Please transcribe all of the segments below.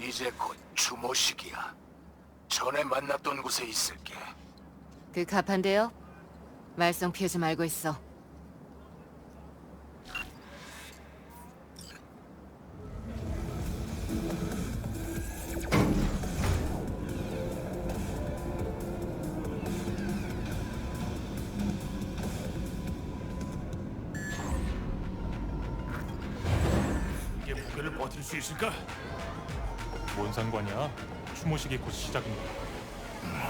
이제 곧 추모식이야. 전에 만났던 곳에 있을게. 그 갑한데요? 말썽 피우지 말고 있어. 추모식이 곧 시작인데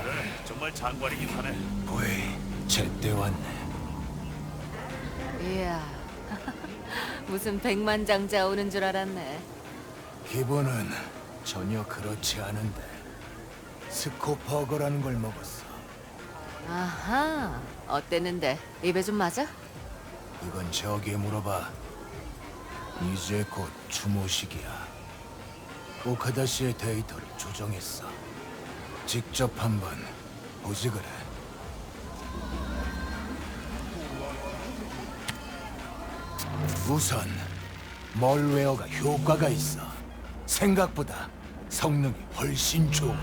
그래, 정말 장관이긴 하네. 보이, 제때 왔네. 이야, 무슨 백만장자 오는 줄 알았네. 기분은 전혀 그렇지 않은데 스코퍼거라는 걸 먹었어. 아하, 어땠는데? 입에 좀 맞아? 이건 저기에 물어봐. 이제 곧 추모식이야. 오카다 씨의 데이터를 조정했어. 직접 한번 보지 그래. 우선 멀웨어가 효과가 있어. 생각보다 성능이 훨씬 좋아.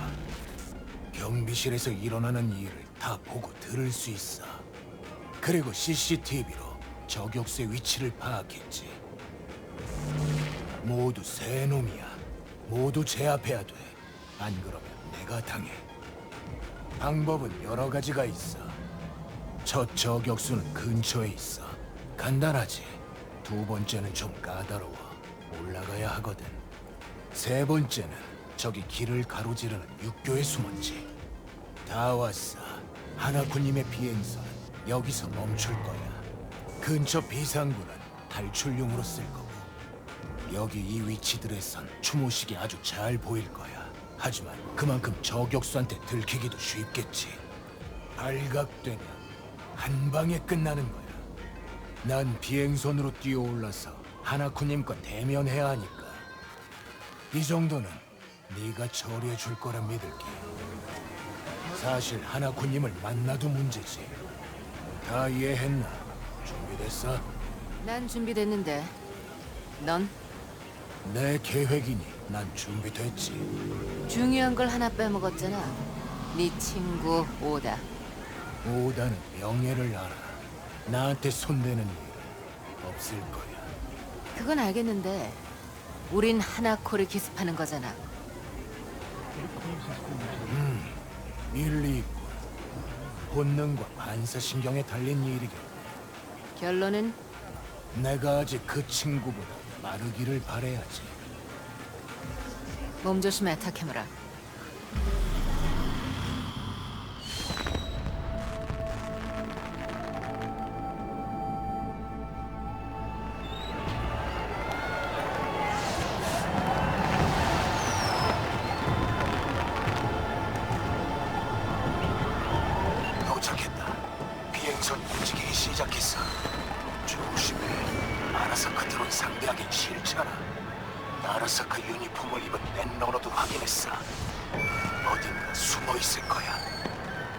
경비실에서 일어나는 일을 다 보고 들을 수 있어. 그리고 CCTV로 저격수의 위치를 파악했지. 모두 새 놈이야. 모두 제압해야 돼. 안 그러면 내가 당해. 방법은 여러 가지가 있어. 첫 저격수는 근처에 있어. 간단하지. 두 번째는 좀 까다로워. 올라가야 하거든. 세 번째는 저기 길을 가로지르는 육교에 숨었지. 다 왔어. 하나쿠님의 비행선은 여기서 멈출 거야. 근처 비상구는 탈출용으로 쓸 거고. 여기 이 위치들에선 추모식이 아주 잘 보일 거야. 하지만 그만큼 저격수한테 들키기도 쉽겠지. 발각되면 한 방에 끝나는 거야. 난 비행선으로 뛰어올라서 하나쿠님과 대면해야 하니까. 이 정도는 네가 처리해 줄 거라 믿을게. 사실 하나쿠님을 만나도 문제지. 다 이해했나? 준비됐어? 난 준비됐는데. 넌 내 계획이니 난 준비됐지. 중요한 걸 하나 빼먹었잖아. 네 친구 오다. 오다는 명예를 알아. 나한테 손대는 일 없을 거야. 그건 알겠는데 우린 하나코를 기습하는 거잖아. 일리 있고 본능과 반사신경에 달린 일이겠네. 결론은 내가 아직 그 친구보다 빠르기를 바래야지. 몸 조심해 타케무라.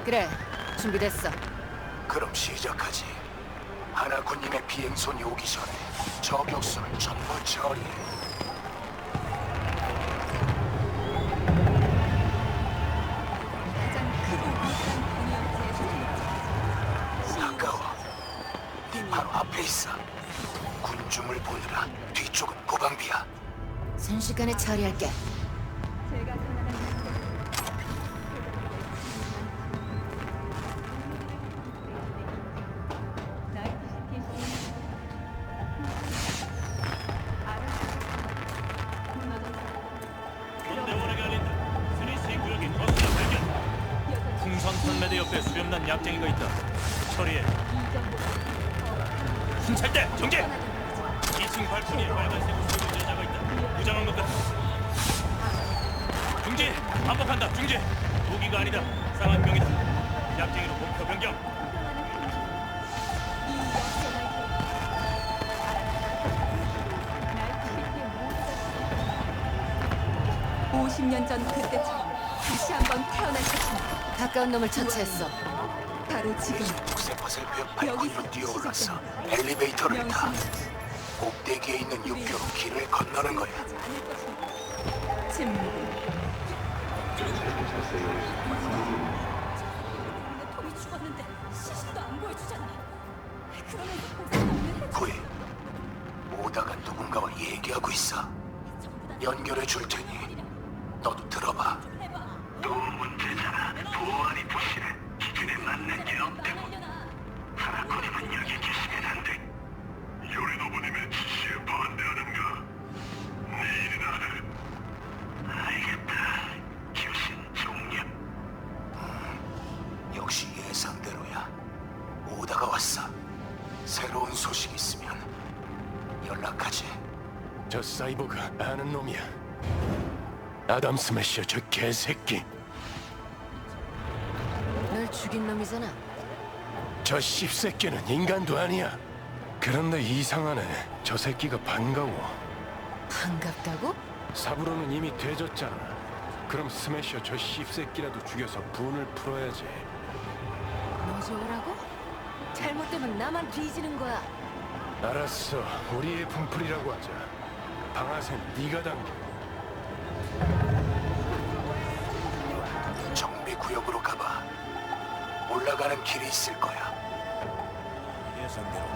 그래 준비됐어. 그럼 시작하지. 하나군님의 비행선이 오기 전에 저격수를 전부 처리해. 가까워. 네 바로 앞에 있어. 군중을 보느라 뒤쪽은 무방비야. 순식간에 처리할게. 순찰대 정지. 2층 발코니에 빨간색 옷을 입은 여자가 있다. 무장한 것 같다. 중지. 반복한다. 중지. 무기가 아니다. 상한병이다. 약쟁이로 목표 변경. 오 50년 전 그때처럼 다시 한번 태어날 것입니다. 가까운 놈을 처치했어. 바로 지금 녹색 화살표 발코니로 뛰어올랐어. 엘리베이터를 타. 꼭대기에 있는 육교로 길을 건너는 거야. 침묵을 내 톰이 죽었는데 시신도 안 보여주잖아. 그러면서 보상을 해 보이. 오다가 누군가와 얘기하고 있어. 연결해 줄 테니 너도 들어 아담 스매셔 저 개새끼. 널 죽인 놈이잖아. 저 씹새끼는 인간도 아니야. 그런데 이상하네. 저 새끼가 반가워. 반갑다고? 사부로는 이미 돼졌잖아. 그럼 스매셔 저 씹새끼라도 죽여서 분을 풀어야지. 너 좋으라고? 잘못되면 나만 뒤지는 거야. 알았어. 우리의 분풀이라고 하자. 방아쇠는 네가 당겨. 구역으로 가봐. 올라가는 길이 있을 거야. 예상대로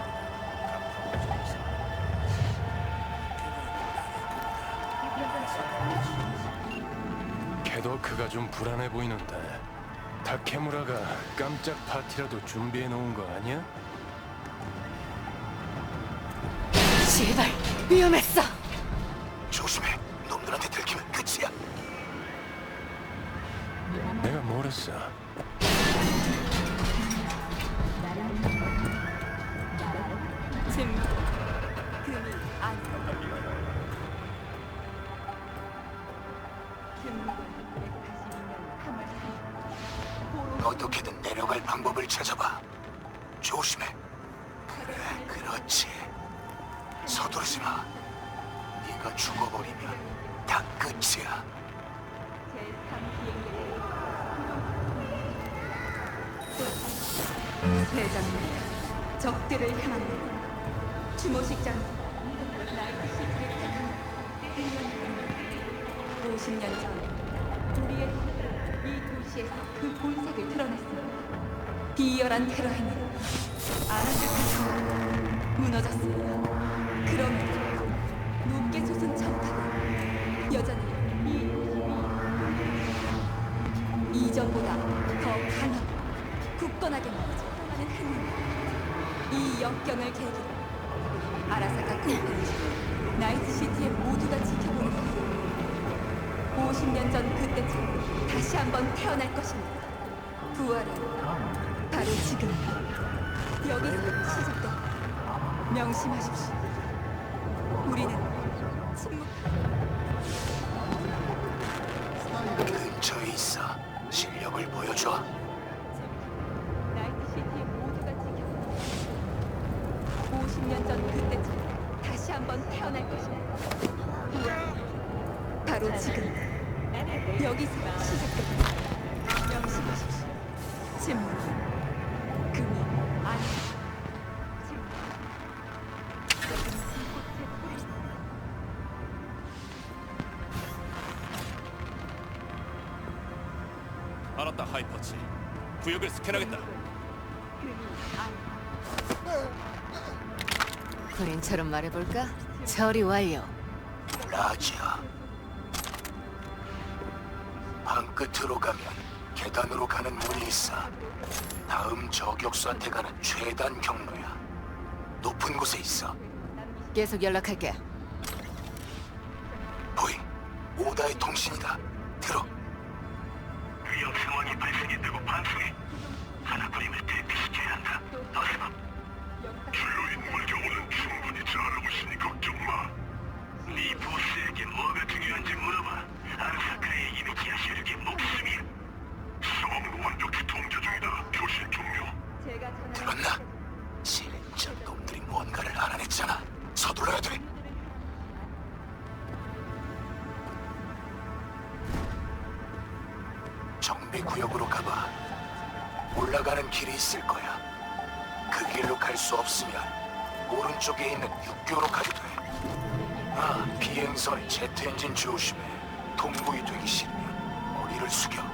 걔도 그가 좀 불안해 보이는데. 다케무라가 깜짝 파티라도 준비해 놓은 거 아니야? 제발 위험했어. 어떻게든 내려갈 방법을 찾아봐. 조심해. 그래, 그렇지. 서두르지 마. 네가 죽어버리면 다 끝이야. 대장님, 적들을 향합니다. 추모식장 나이트 시티를 택합니다. 50년 전 우리의 이 도시에서 그 본색을 드러냈습니다. 비열한 테러 행위로 아라사카 성은 무너졌습니다. 그럼에도 높게 솟은 정탑은 여전히 이 도시 이전보다 더 강하고 굳건하게 만들어가는 행위. 이 역경을 계기로 아라사카 콘텐츠 나이트시티의 모두가 지켜보는 것 50년 전 그때처럼 다시 한번 태어날 것입니다. 부활은 바로 지금 여기서 시작됩니다. 명심하십시오. 우리는 침묵 근처에 있어. 실력을 보여줘. 알았다 하이퍼치. 구역을 스캔하겠다. 그린처럼 말해볼까? 처리 완료. 라지아. 방 끝으로 가면 계단으로 가는 문이 있어. 다음 저격수한테 가는 최단 경로야. 높은 곳에 있어. 계속 연락할게. 보이, 오다의 통신이다. 들어. 위험 상황이 발생했다고 반송해. 하나 그림을 대피시켜야 한다. 어서 길이 있을 거야. 그 길로 갈 수 없으면 오른쪽에 있는 육교로 가도 돼. 아, 비행선의 제트 엔진 조심해. 동부이 되기 싫으면 머리를 숙여.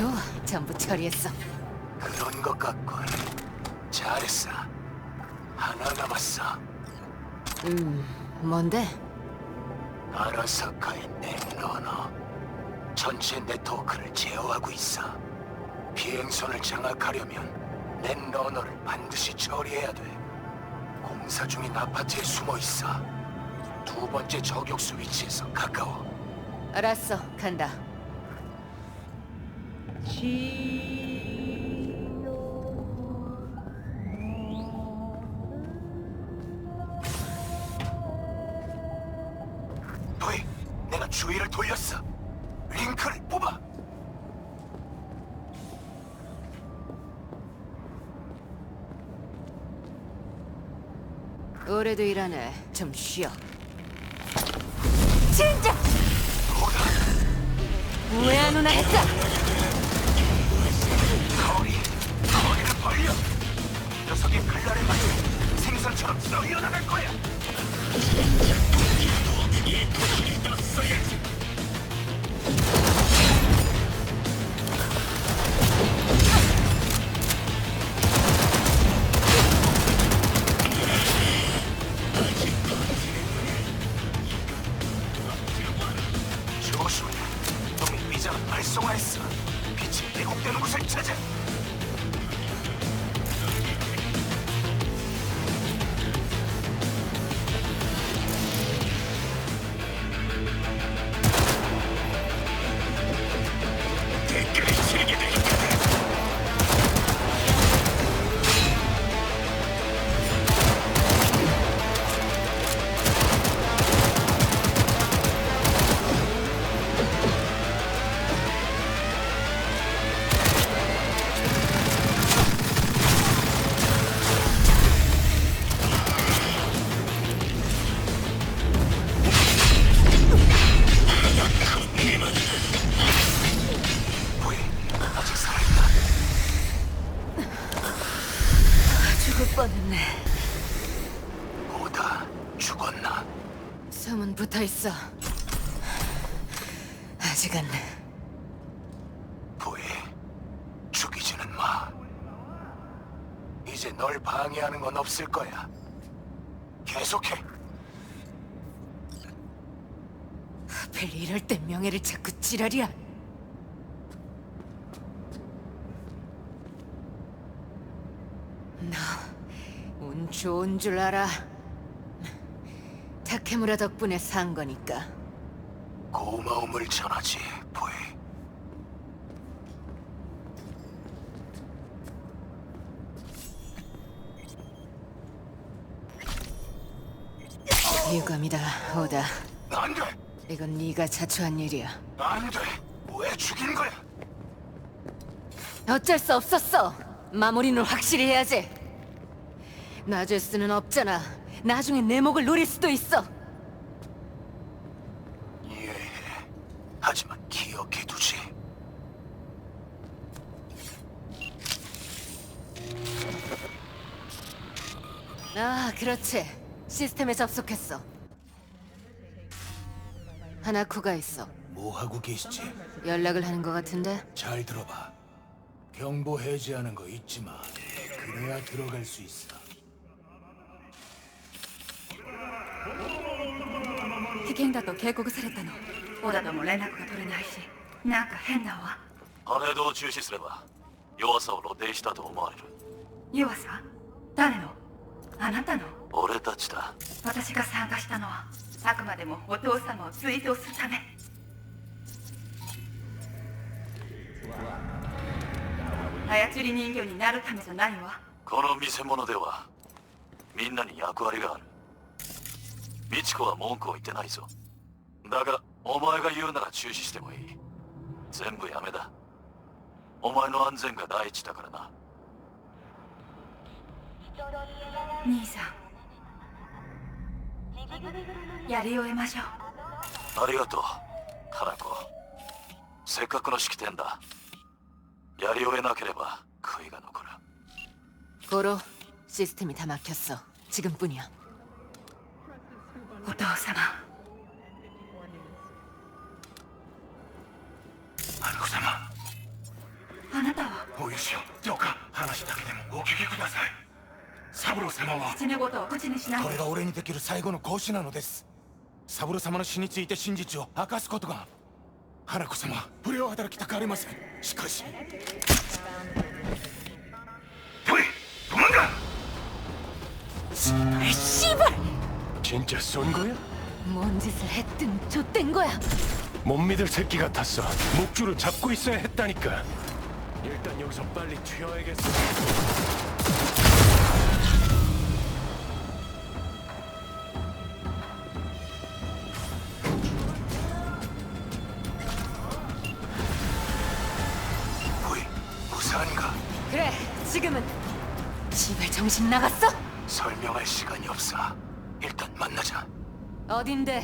좋아, 전부 처리했어. 그런 것 같군. 잘했어. 하나 남았어. 음, 뭔데? 아라사카의 넷러너. 전체 네트워크를 제어하고 있어. 비행선을 장악하려면 넷러너를 반드시 처리해야 돼. 공사 중인 아파트에 숨어 있어. 두 번째 저격수 위치에서 가까워. 알았어, 간다. 너희, 내가 주의를 돌렸어. 링크를 뽑아. 올해도 일하네. 좀 쉬어. 진짜! 왜안 오나 했다! 거리, 거리를 벌려. 녀석이 칼날에 맞으면 생선처럼 썰려나갈 거야. 조심해. 붙어 있어. 아직은 보이, 죽이지는 마. 이제 널 방해하는 건 없을 거야. 계속해. 하필 이럴 때 명예를 자꾸 지랄이야. 너 운 좋은 줄 알아. 타케무라 덕분에 산 거니까. 고마움을 전하지, 보이. 유감이다, 오다. 안 돼! 이건 네가 자초한 일이야. 안 돼! 왜 죽인 거야? 어쩔 수 없었어. 마무리는 확실히 해야지. 놔줄 수는 없잖아. 나중에 내 목을 노릴 수도 있어. 이해해. 하지만 기억해두지. 아, 그렇지. 시스템에 접속했어. 하나쿠가 있어. 뭐 하고 계시지? 연락을 하는 것 같은데? 잘 들어봐. 경보 해제하는 거 잊지 마. 그래야 들어갈 수 있어. 危険だと警告されたの。オダとも連絡が取れないし。なんか変だわ。パレードを中止すれば弱さを露呈したと思われる。弱さ？誰の？あなたの？俺たちだ。私が参加したのはあくまでもお父様を追悼するため。操り人形になるためじゃないわ。この見せ物ではみんなに役割がある美智子は文句を言ってないぞだがお前が言うなら中止してもいい全部やめだ お前の安全が第一だからな兄さんやり終えましょうありがとう花子せっかくの式典だやり終えなければ悔いが残る 고로 시스템이 다 막혔어. 지금뿐이야. お父様。様。あなたは？お許しを。どうか話だけでもお聞きください。サブロ様は。口を口にしないこれが俺にできる最後の講師なのです。サブロ様の死について真実を明かすことが。花子様不良働きたくありません。しかし。止め止まんか 진짜 쏜 거야? 뭔 짓을 했든 좆된 거야. 못 믿을 새끼 같았어. 목줄을 잡고 있어야 했다니까. 일단 여기서 빨리 튀어야겠어. 보이 무사한가 그래, 지금은 씨발 정신 나갔어? 설명할 시간이 없어 일단 만나자. 어딘데?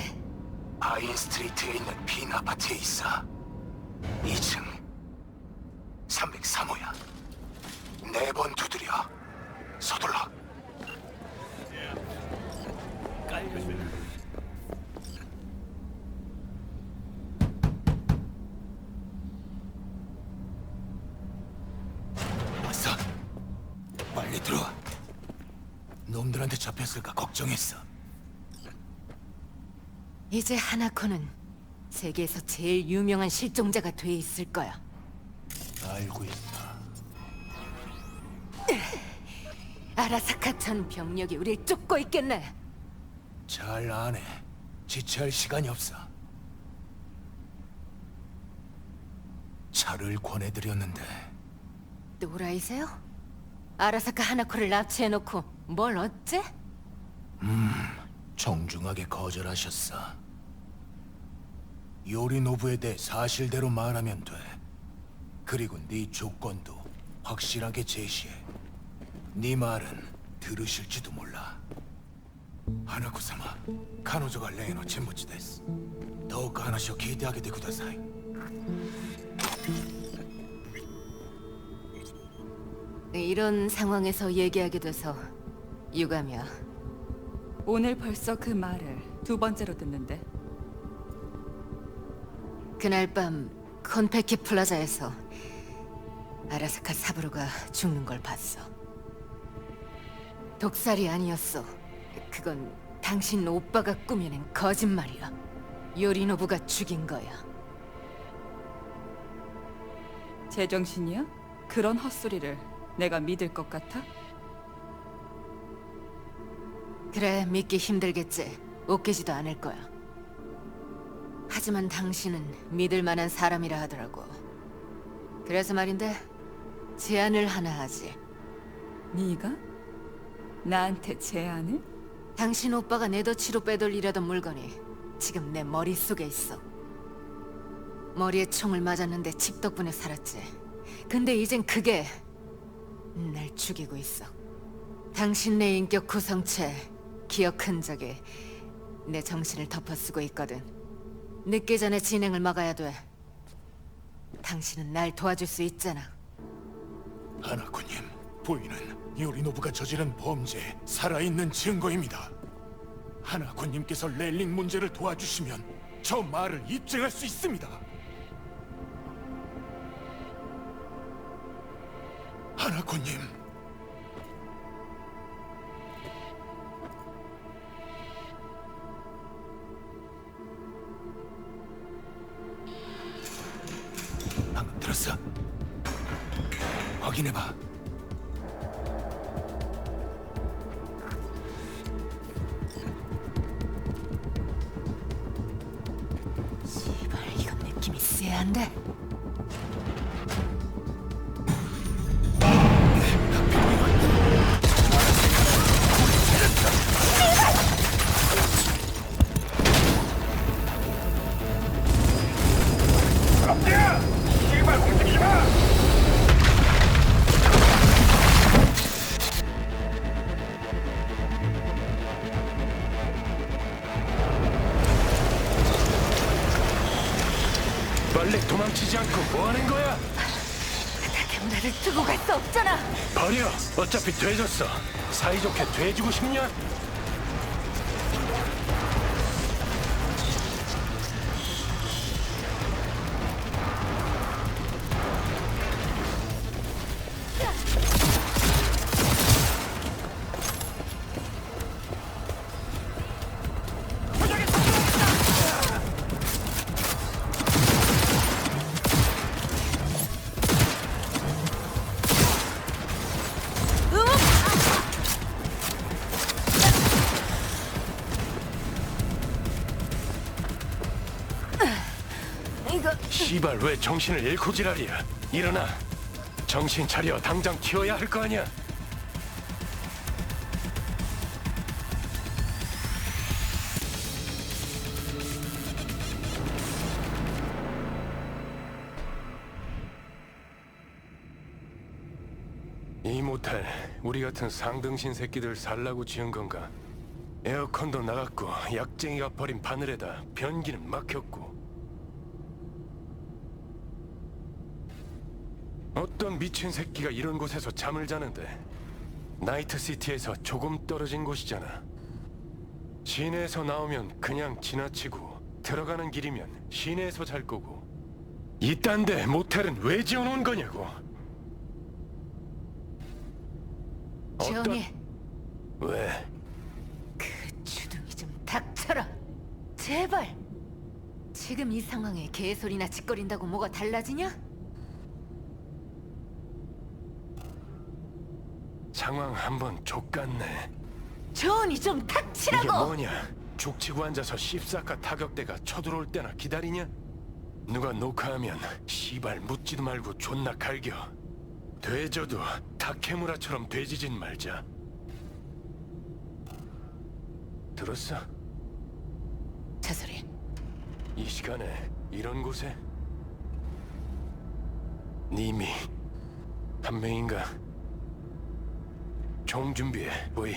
아인 스트리트에 있는 빈 아파트에 있어. 2층. 303호야. 네 번 두드려. 서둘러. 왔어 잡혔을까 걱정했어 이제 하나코는 세계에서 제일 유명한 실종자가 돼 있을 거야. 알고 있어 아라사카 전 병력이 우릴 쫓고 있겠네. 잘 아네. 지체할 시간이 없어. 차를 권해드렸는데 또라이세요? 아라사카 하나코를 납치해놓고 뭘 어째? 음, 정중하게 거절하셨어. 요리노부에 대해 사실대로 말하면 돼. 그리고 네 조건도 확실하게 제시해. 네 말은 들으실지도 몰라. 하나코사마, 카노조가 레이노 진부치 데스. 더욱 하나씩 기대하게 되고 다사이. 이런 상황에서 얘기하게 돼서 유감이야. 오늘 벌써 그 말을 두 번째로 듣는데 그날 밤 콘페키 플라자에서 아라사카 사부로가 죽는 걸 봤어. 독살이 아니었어. 그건 당신 오빠가 꾸며낸 거짓말이야. 요리노부가 죽인 거야. 제정신이야? 그런 헛소리를 내가 믿을 것 같아? 그래, 믿기 힘들겠지. 웃기지도 않을 거야. 하지만 당신은 믿을 만한 사람이라 하더라고. 그래서 말인데 제안을 하나 하지. 네가 나한테 제안을? 당신 오빠가 내도치로 빼돌리려던 물건이 지금 내 머릿속에 있어. 머리에 총을 맞았는데 칩 덕분에 살았지. 근데 이젠 그게 날 죽이고 있어. 당신 내 인격 구성체, 기억 흔적에 내 정신을 덮어쓰고 있거든. 늦기 전에 진행을 막아야 돼. 당신은 날 도와줄 수 있잖아. 하나코님, 부인은 요리노부가 저지른 범죄의 살아있는 증거입니다. 하나코님께서 렐링 문제를 도와주시면 저 말을 입증할 수 있습니다. 하나코님, 확인 없잖아. 버려. 어차피 돼졌어. 사이좋게 돼지고 싶냐? 이거 씨발 왜 정신을 잃고 지랄이야? 일어나. 정신 차려. 당장 튀어야 할 거 아니야. 이 모텔 우리 같은 상등신 새끼들 살라고 지은 건가? 에어컨도 나갔고 약쟁이가 버린 바늘에다 변기는 막혔고 어떤 미친 새끼가 이런 곳에서 잠을 자는데 나이트시티에서 조금 떨어진 곳이잖아 시내에서 나오면 그냥 지나치고 들어가는 길이면 시내에서 잘 거고 이딴 데 모텔은 왜 지어놓은 거냐고 지영이 왜? 그 주둥이 좀 닥쳐라. 제발. 지금 이 상황에 개소리나 짓거린다고 뭐가 달라지냐? 상황 한번 족같네 조언이 좀 이게 닥치라고. 뭐냐? 죽치고 앉아서 씹사카 타격대가 쳐들어올 때나 기다리냐? 누가 녹화하면 씨발 묻지도 말고 존나 갈겨. 돼져도 타케무라처럼 돼지진 말자. 들었어? 저 소리. 이 시간에 이런 곳에 님이 한 명인가? 총 준비해, 보이.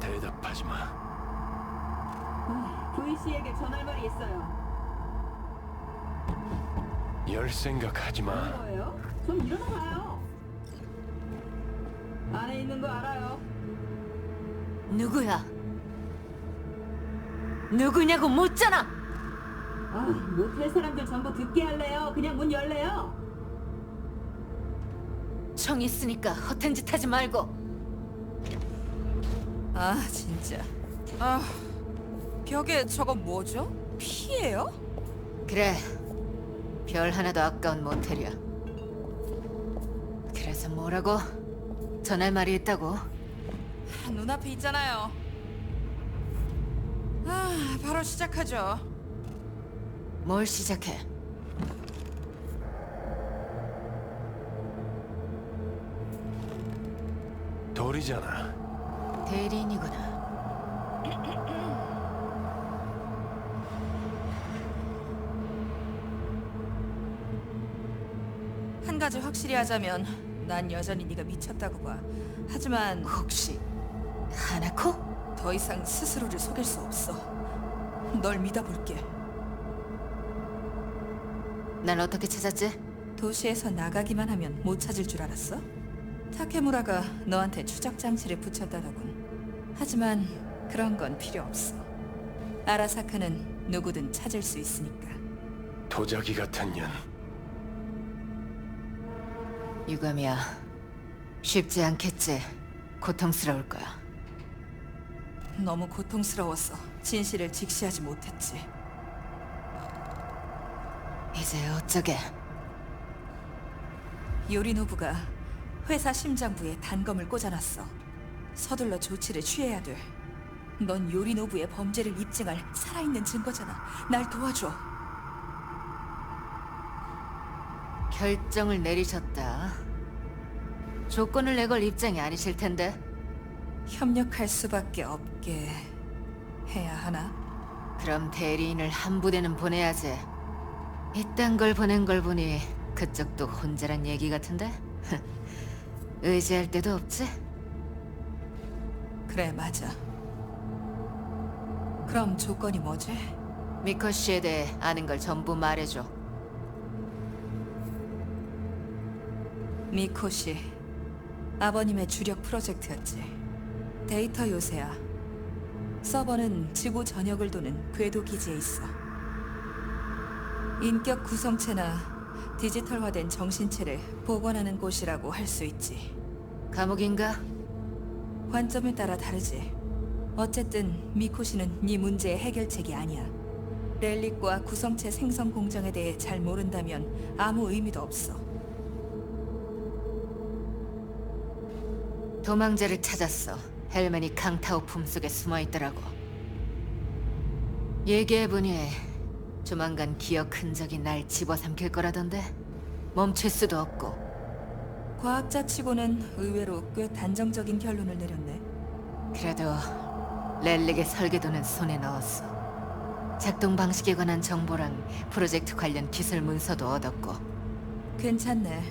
대답하지 마. V 씨에게 전할 말이 있어요. 열 생각하지 마. 뭐예요? 좀 일어나 봐요. 안에 있는 거 알아요. 누구야? 누구냐고 묻잖아. 아, 모텔 사람들 전부 듣게 할래요? 그냥 문 열래요? 총 있으니까 허튼 짓 하지 말고. 아 진짜. 아 벽에 저거 뭐죠? 피예요? 그래. 별 하나도 아까운 모텔이야. 그래서 뭐라고? 전할 말이 있다고? 아, 눈앞에 있잖아요. 아 바로 시작하죠. 뭘 시작해? 돌이잖아. 대리인이구나. 한 가지 확실히 하자면 난 여전히 네가 미쳤다고 봐. 하지만 혹시 하나코? 더 이상 스스로를 속일 수 없어. 널 믿어볼게. 난 어떻게 찾았지? 도시에서 나가기만 하면 못 찾을 줄 알았어? 타케무라가 너한테 추적 장치를 붙였다더군. 하지만 그런 건 필요 없어. 아라사카는 누구든 찾을 수 있으니까. 도자기 같은 년. 유감이야. 쉽지 않겠지. 고통스러울 거야. 너무 고통스러워서 진실을 직시하지 못했지. 이제 어쩌게? 요리노부가 회사 심장부에 단검을 꽂아놨어. 서둘러 조치를 취해야 돼. 넌 요리노부의 범죄를 입증할 살아있는 증거잖아. 날 도와줘. 결정을 내리셨다. 조건을 내걸 입장이 아니실 텐데. 협력할 수밖에 없게 해야 하나? 그럼 대리인을 한 부대는 보내야지. 이딴 걸 보낸 걸 보니 그쪽도 혼자란 얘기 같은데? 의지할 데도 없지? 그래 맞아. 그럼 조건이 뭐지? 미커 씨에 대해 아는 걸 전부 말해줘. 미코시 아버님의 주력 프로젝트였지. 데이터 요새야. 서버는 지구 전역을 도는 궤도 기지에 있어. 인격 구성체나 디지털화된 정신체를 복원하는 곳이라고 할 수 있지. 감옥인가? 관점에 따라 다르지. 어쨌든 미코시는 네 문제의 해결책이 아니야. 렐릭과 구성체 생성 공정에 대해 잘 모른다면 아무 의미도 없어. 도망자를 찾았어. 헬멘이 강타오 품속에 숨어 있더라고. 얘기해보니 조만간 기억 흔적이 날 집어삼킬 거라던데 멈출 수도 없고 과학자 치고는 의외로 꽤 단정적인 결론을 내렸네. 그래도 렐릭의 설계도는 손에 넣었어. 작동 방식에 관한 정보랑 프로젝트 관련 기술 문서도 얻었고 괜찮네.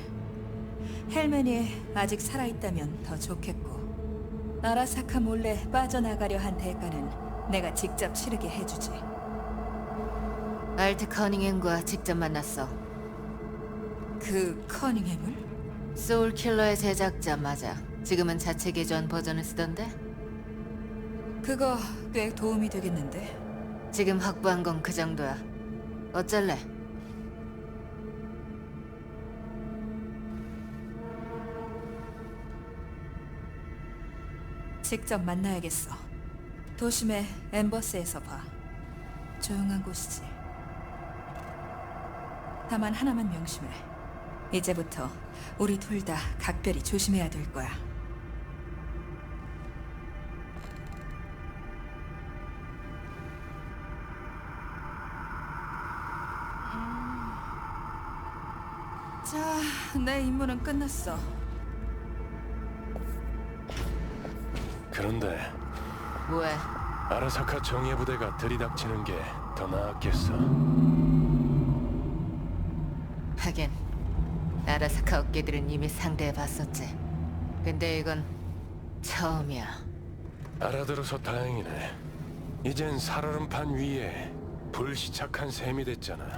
헬멘이 아직 살아있다면 더 좋겠고. 아라사카 몰래 빠져나가려 한 대가는 내가 직접 치르게 해주지. 알트 커닝햄과 직접 만났어. 그 커닝햄을? 소울킬러의 제작자 맞아. 지금은 자체 개조한 버전을 쓰던데 그거 꽤 도움이 되겠는데. 지금 확보한 건 그 정도야. 어쩔래? 직접 만나야겠어. 도심의 엠버스에서 봐. 조용한 곳이지. 다만 하나만 명심해. 이제부터 우리 둘 다 각별히 조심해야 될 거야. 자, 내 임무는 끝났어. 그런데 왜? 아라사카 정예 부대가 들이닥치는 게 더 나았겠어. 하긴 아라사카 어깨들은 이미 상대해봤었지. 근데 이건 처음이야. 알아들어서 다행이네. 이젠 살얼음판 위에 불시착한 셈이 됐잖아.